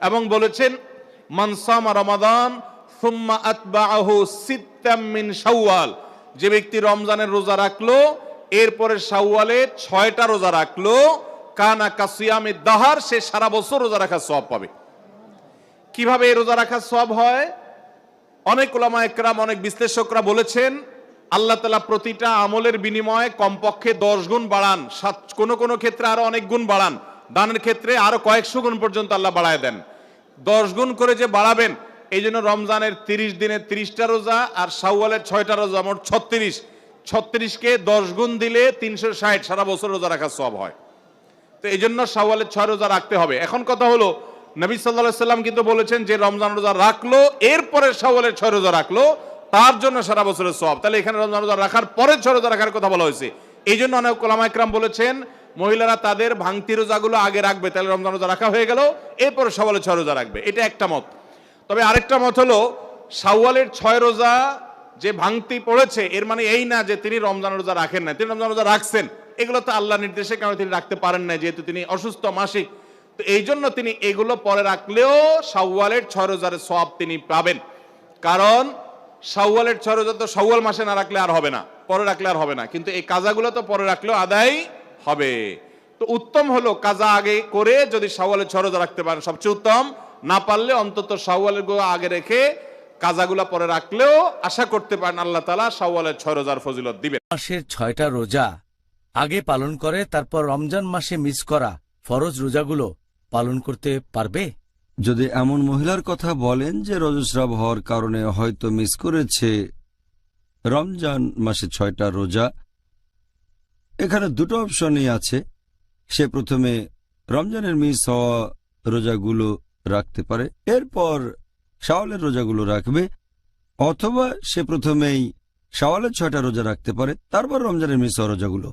এবং বলেছেন মানসামা রমাদান, সুম্মা আতবাহু সিত্তাম মিন শাওয়াল। যে ব্যক্তি রমজানের রোজা রাখল, এরপরে শাওয়ালে ছয়টা রোজা রাখল, কানা কাসিয়ামে দাহার, সে সারা বছর রোজা রাখার সব পাবে। কীভাবে এই রোজা রাখার সব হয়? অনেক ওলামা একরাম, অনেক বিশ্লেষকরা বলেছেন, আল্লাহ তালা প্রতিটা আমলের বিনিময়ে কমপক্ষে দশ গুণ বাড়ান। সাত কোনো কোনো ক্ষেত্রে আরও অনেক গুণ বাড়ান। দানের ক্ষেত্রে আরও কয়েকশো গুণ পর্যন্ত আল্লাহ বাড়ায় দেন। দশ গুণ করে যে বাড়াবেন, এই জন্য রমজানের তিরিশ দিনের তিরিশটা রোজা আর শাওয়ালের ছয়টা রোজা, মোট ছত্রিশ। ছত্রিশকে দশ গুণ দিলে তিনশো ষাট, সারা বছর রোজা রাখার সব হয়। তো এই জন্য শাওয়ালের ছয় রোজা রাখতে হবে। এখন কথা হলো, নবী সাল্লাহ সাল্লাম কিন্তু বলেছেন যে রমজান রোজা রাখল, এরপরে শাওয়ালের ছয় রোজা রাখল, তার জন্য সারা বছরের সব তাহলে এখানে রমজান রোজা রাখার পরে ছয় রোজা রাখার কথা বলা হয়েছে। এই জন্য অনেক কোলামা একরাম বলেছেন মহিলারা তাদের ভাঙতি রোজাগুলো আগে রাখবে, তাহলে রমজান রোজা রাখা হয়ে গেল, এরপরে শাওয়ালের ছয় রোজা রাখবে। এটা একটা মত। তবে আরেকটা মত হলো, শাওয়ালের ছয় রোজা যে ভাঙতি পড়েছে, এর মানে এই না যে তিনি রমজান রোজা রাখেন না তিনি রমজান রোজা রাখছেন। এগুলো তো আল্লাহ নির্দেশে কারণে তিনি রাখতে পারেন না যেহেতু তিনি অসুস্থ মাসিক। তো এই জন্য তিনি এগুলো পরে রাখলেও শাওয়ালের ছয় রোজার সব তিনি পাবেন। কারণ শাওয়ালের ছয় রোজা তো শাওয়াল মাসে না রাখলে আর হবে না, পরে রাখলে আর হবে না। কিন্তু এই কাজাগুলো তো পরে রাখলেও আদায় হবে। তো উত্তম হলো কাজা আগে করে যদি শাওয়ালের ছয় রোজা রাখতে পারেন। সবচেয়ে উত্তম না পারলে অন্তত শাওয়ালেরগুলো আগে রেখে কাজাগুলা পরে রাখলেও আশা করতে পারেন আল্লাহ তালা শাওয়ালের ছয় রোজার ফজিলত দিবেন। মাসের ছয়টা রোজা আগে পালন করে তারপর রমজান মাসে মিস করা ফরজ রোজাগুলো পালন করতে পারবে? যদি এমন মহিলার কথা বলেন যে রজস্রাব হওয়ার কারণে হয়তো মিস করেছে রমজান মাসে ছয়টা রোজা এখানে দুটো অপশনই আছে। সে প্রথমে রমজানের মিস হওয়া রোজাগুলো রাখতে পারে, এরপর শাওয়ালের রোজাগুলো রাখবে, অথবা সে প্রথমেই শাওয়ালের ছয়টা রোজা রাখতে পারে, তারপর রমজানের মিস হওয়া রোজাগুলো।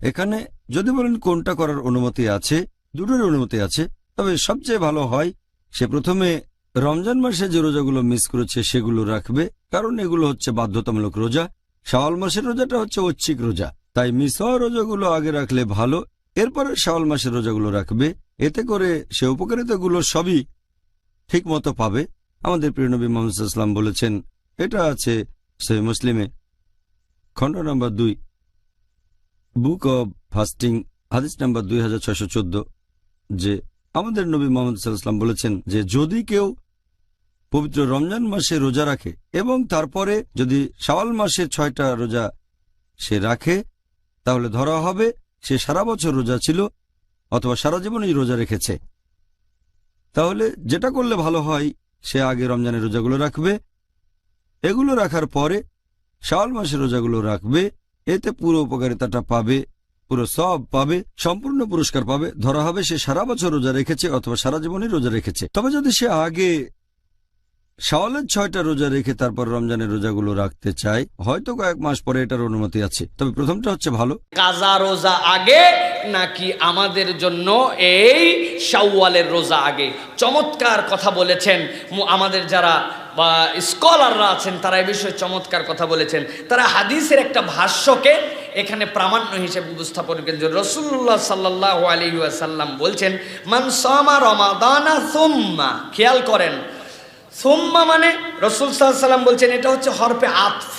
এখানে যদি বলেন কোনটা করার অনুমতি আছে দুটোর অনুমতি আছে, তবে সবচেয়ে ভালো হয় সে প্রথমে রমজান মাসে যে রোজাগুলো মিস করেছে সেগুলো রাখবে, কারণ এগুলো হচ্ছে বাধ্যতামূলক রোজা। শাওয়াল মাসের রোজাটা হচ্ছে ঐচ্ছিক রোজা। তাই মিস হওয়া রোজাগুলো আগে রাখলে ভালো, এরপরে শাওয়াল মাসের রোজাগুলো রাখবে। এতে করে সে উপকারিতাগুলো সবই ঠিক মতো পাবে। আমাদের প্রিয় নবী মোহাম্মদ বলেছেন, এটা আছে সে মুসলিমে। খণ্ড নম্বর দুই, বুক অব ফাস্টিং, হাদিস নাম্বার দুই যে আমাদের নবী মোহাম্মদ সাল্লাম বলেছেন যে যদি কেউ পবিত্র রমজান মাসে রোজা রাখে এবং তারপরে যদি শাওয়াল মাসে ছয়টা রোজা সে রাখে তাহলে ধরা হবে সে সারা বছর রোজা ছিল অথবা সারা জীবনই রোজা রেখেছে। তাহলে যেটা করলে ভালো হয়, সে আগে রমজানের রোজাগুলো রাখবে। এগুলো রাখার পরে শাওয়াল মাসের রোজাগুলো রাখবে। এতে পুরো উপকারিতাটা পাবে, পুরো সব পাবে, সম্পূর্ণ পুরস্কার পাবে। ধরা হবে সে সারা বছর রোজা রেখেছে অথবা সারা জীবনই রোজা রেখেছে। তবে যদি সে আগে শাওয়ালের ছয়টা রোজা রেখে তারপর রমজানের রোজাগুলো রাখতে চাই। হয়তো কয়েক মাস পরে এটার অনুমতি আছে। তবে প্রথমটা হচ্ছে ভালো। কাজা রোজা আগে নাকি আমাদের জন্য এই শাওয়ালের রোজা আগে? চমৎকার কথা বলেছেন আমাদের যারা, বা স্কলাররা আছেন, তারা এ বিষয়ে চমৎকার কথা বলেছেন। তারা হাদিসের একটা ভাষ্যকে এখানে প্রামাণ্য হিসেবে উপস্থাপন করেন। যে রসুল্লাহ সাল্লাহ আলী সাল্লাম বলছেন মানসামা রমাদানা সুম্মা খেয়াল করেন সোম্মা মানে রসুল সাল্লাম বলছেন, এটা হচ্ছে হরফে আতফ।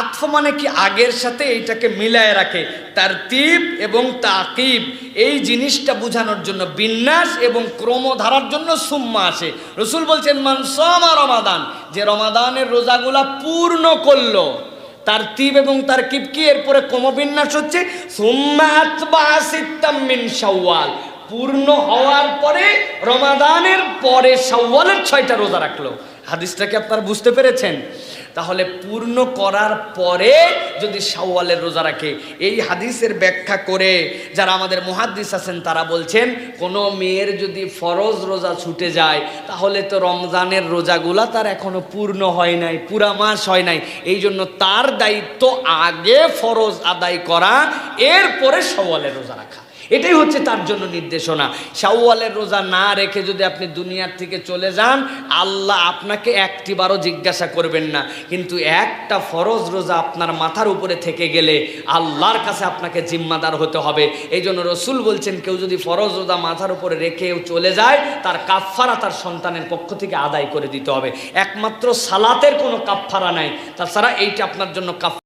আতফ মানে কি? আগের সাথে এইটাকে মিলায় রাখে। তার তিব এবং তাকিব, এই জিনিসটা বোঝানোর জন্য বিন্যাস এবং ক্রম ধারার জন্য সুম্মা আসে। রসুল বলছেন মানসমা রমাদান। যে রমাদানের রোজাগুলা পূর্ণ করল তার তিব এবং তার কিপ কি? এরপরে ক্রমবিন্যাস হচ্ছে, সুম্মা আতবা সিত্তাম মিন শাওয়াল। পূর্ণ হওয়ার পরে রমাদানের পরে শাওয়ালের ছয়টা রোজা রাখল। হাদিসটাকে আপনারা বুঝতে পেরেছেন? তাহলে পূর্ণ করার পরে যদি শাওয়ালের রোজা রাখে, এই হাদিসের ব্যাখ্যা করে যারা আমাদের মুহাদ্দিস আছেন তারা বলছেন, কোনো মেয়ের যদি ফরজ রোজা ছুটে যায়, তাহলে তো রমজানের রোজাগুলা তার এখনও পূর্ণ হয় নাই, পুরা মাস হয় নাই। এই জন্য তার দায়িত্ব আগে ফরজ আদায় করা, এরপরে শাওয়ালের রোজা রাখা। এটাই হচ্ছে তার জন্য নির্দেশনা। শাওয়ালের রোজা না রেখে যদি আপনি দুনিয়ার থেকে চলে যান, আল্লাহ আপনাকে একটিবারও জিজ্ঞাসা করবেন না। কিন্তু একটা ফরজ রোজা আপনার মাথার উপরে থেকে গেলে আল্লাহর কাছে আপনাকে জিম্মাদার হতে হবে। এই জন্য রসুল বলছেন, কেউ যদি ফরজ রোজা মাথার উপরে রেখেও চলে যায়, তার কাফফারা তার সন্তানের পক্ষ থেকে আদায় করে দিতে হবে। একমাত্র সালাতের কোনো কাফফারা নাই। তাছাড়া এইটা আপনার জন্য কাফ